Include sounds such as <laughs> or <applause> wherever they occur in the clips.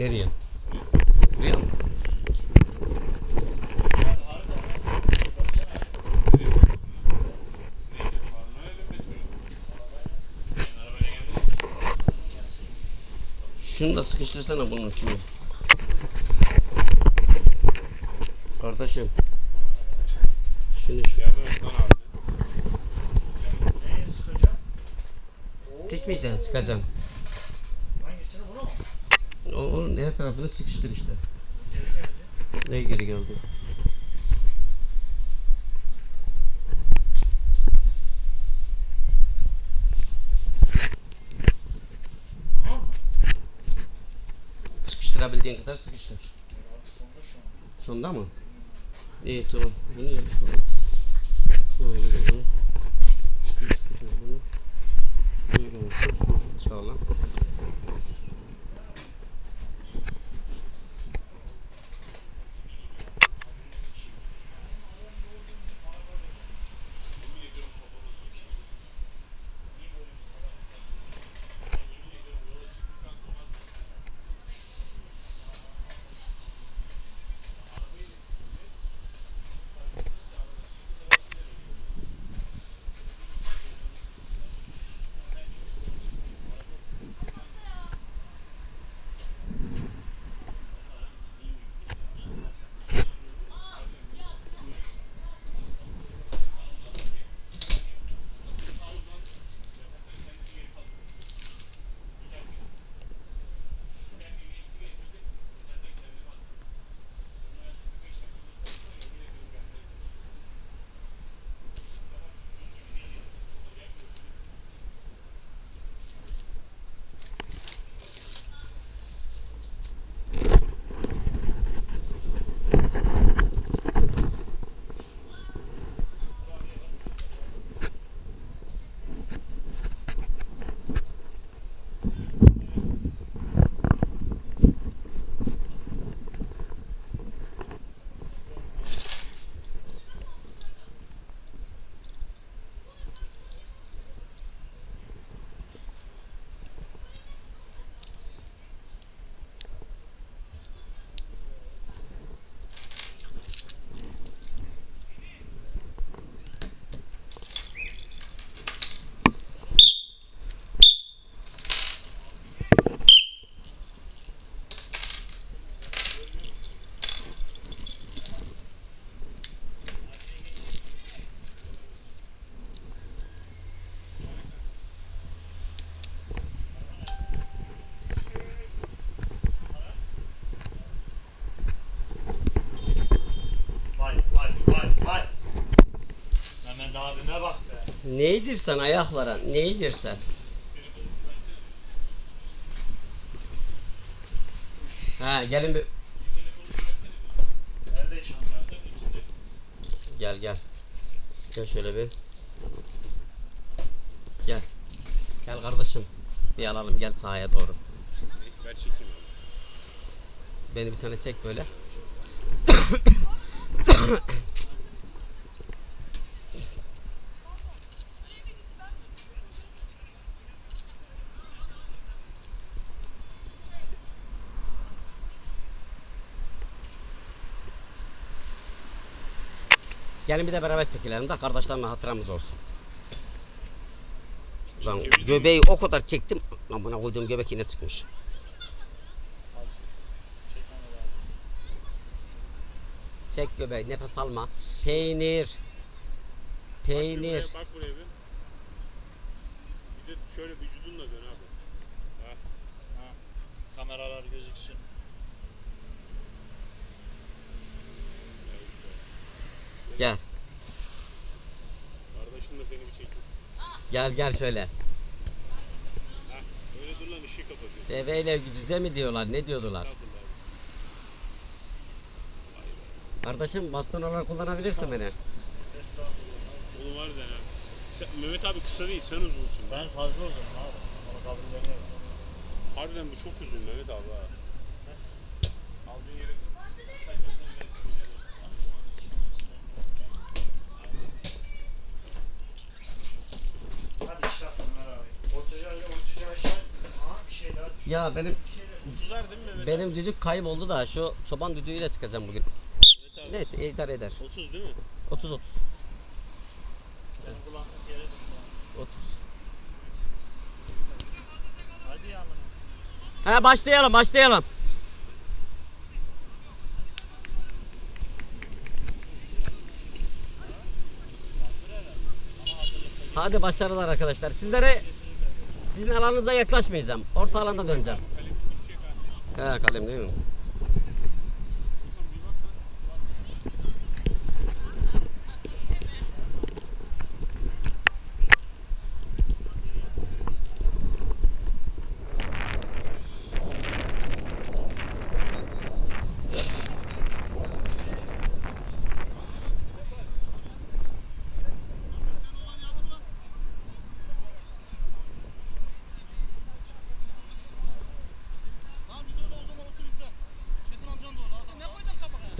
Nereye? Buraya mı? Şunu da sıkıştırsana bunun kimi. Kardeşim. Şunu şu. Neyi sıkacağım? Onun her tarafını sıkıştır işte. Ne geri geldi? Tamam? Sıkıştırabildiğin kadar sıkıştır. Sonunda mı? İyi tamam. Bunu yap. Böyle bunu. Bunu. Böyle olsun. Sağlam. Vay Neydir sen ayaklara? Neydir sen? Ha gelin bir gel gel. Gel şöyle bir. Gel. Gel kardeşim. Bir alalım gel sahaya doğru. Ver çekeyim. Beni bir tane çek böyle. Gelin bir de beraber çekilelim de kardeşlerle hatıramız olsun. Lan göbeği o kadar çektim. Lan buna koyduğum göbek yine çıkmış. Çek göbeği, nefes alma. Peynir. Peynir. Bak bak buraya bir. Bir de şöyle vücudunla dön abi. Ha. Ha. Kameralar gözüksün. Gel. Kardeşin de seni bir çekeyim. Gel gel şöyle. Ha. Öyle dur lan ışığı kapatıyor. Deveyle düze mi diyorlar? Ne diyordular? Kardeşim baston olarak kullanabilirsin beni. Estağfurullah. Oğlum harbiden ha. Sen, Mehmet abi kısa değil sen uzunsun. Ben fazla uzunum abi. Onu kabulleniyorum. Harbiden bu çok uzun Mehmet abi ha. Evet. Aldığın yere Hadi çıkart Mehmet abi. Oturacağı oturacağı şey. Aha bir şey daha düşün. Ya benim 30'lar değil mi Mehmet? Benim düdük kayboldu da şu çoban düdüğüyle çıkacağım bugün. Evet abi. Neyse idare eder. 30 değil mi? 30 30. Senin kulağın yere düştü. 30. Hadi yanına. He başlayalım başlayalım. Hadi başarılar arkadaşlar. Sizlere sizin alanınıza yaklaşmayacağım. Orta alanda döneceğim. He kalem değil mi?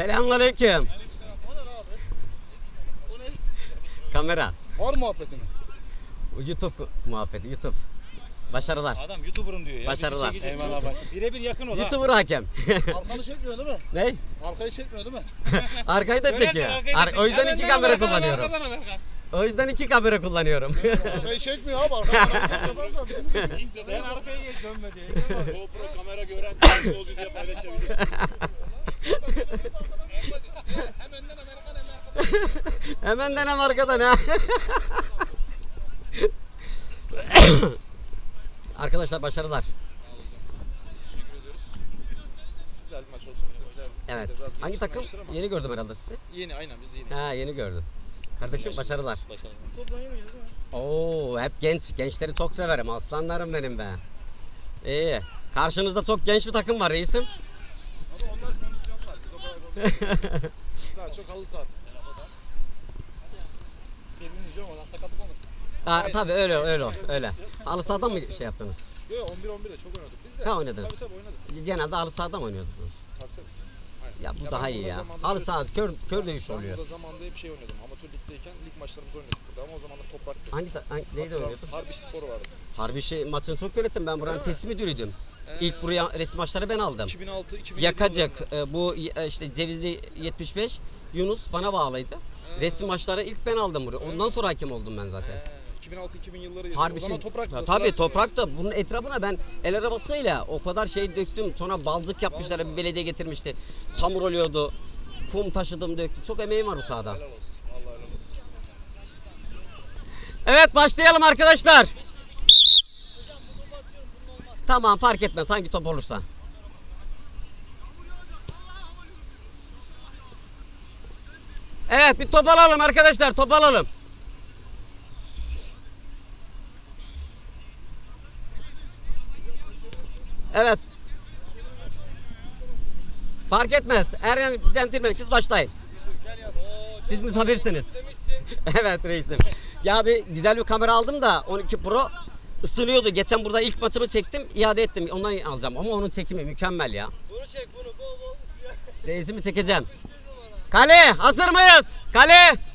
Selamünaleyküm. Kamera. Var muhabbetini. YouTube muhabbeti YouTube. Başarılar. Adam YouTuber'ım diyor ya. Başarılar. Çekecek. Eyvallah baş. Birebir yakın ol ha. YouTuber hakem. <laughs> Arkanı çekmiyor değil mi? ne? Arkayı çekmiyor değil mi? <laughs> Arkayı da çekiyor. arkayı da o yüzden iki kamera kullanıyorum. arkadan, arkadan. O yüzden iki kamera kullanıyorum. Arkayı çekmiyor abi. <laughs> Sen arkaya geç dönme diye. GoPro kamera gören oldu diye paylaşabilirsin. Hemen denem arkadan ha. Arkadaşlar başarılar. Teşekkür ediyoruz. Güzel bir maç olsun bizimkiler. Evet. biraz Hangi takım? ama- Yeni gördüm herhalde sizi. Yeni aynen biz yeni. Ha yeni gördüm. Kardeşim başarılar. mi? Oo hep genç. Gençleri çok severim. Aslanlarım benim be. İyi. Karşınızda çok genç bir takım var reisim. Biz <laughs> daha çok halı saat. Birbirini izliyorum oradan sakatlık olmasın. Ha, tabii öyle öyle öyle. Halı sahadan mı şey yaptınız? Yo 11 11'de çok oynadık biz de. Ha, oynadınız. Tabii tabii oynadık. Genelde halı sahada mı oynuyordunuz? Tabii tabii. Aynen. Ya bu ben daha burada iyi ya. zamanında Halı saha kör, kör dövüş Ben oluyor. burada zamanda hep şey oynadım. Amatör ligdeyken lig maçlarımızı oynadık burada ama o zamanlar topraktı. Hangi, ta- hangi neydi Hatırlar mısın? Harbi spor vardı. Harbi şey maçını çok yönettim. Ben buranın Öyle mi? teslim müdürüydüm. Ee, İlk buraya resim maçları ben aldım. 2006 2007 Yakacak e, bu e, işte Cevizli 75 Yunus bana bağlıydı. Resim maçları ilk ben aldım buraya. Ondan sonra hakem oldum ben zaten. Ee, 2006 2000 yılları yazıyor. Harbi o şey. zaman topraktı. Ya, Tabii hatırlarsın yani. toprakta. Bunun etrafına ben el arabasıyla o kadar şey döktüm. Sonra balzık yapmışlar. Bir belediye getirmişti. Çamur oluyordu. Kum taşıdım döktüm. Çok emeğim var bu sahada. Evet başlayalım arkadaşlar. Tamam fark etmez hangi top olursa. Evet bir top alalım arkadaşlar top alalım. Evet. Fark etmez. Ergen centilmen siz başlayın. Siz misafirsiniz. <laughs> evet reisim. Ya bir güzel bir kamera aldım da 12 Pro ısınıyordu. Geçen burada ilk maçımı çektim, iade ettim. Ondan alacağım ama onun çekimi mükemmel ya. Bunu çek bunu. Bu bu. Reisimi çekeceğim. Kale hazır mıyız? Kale.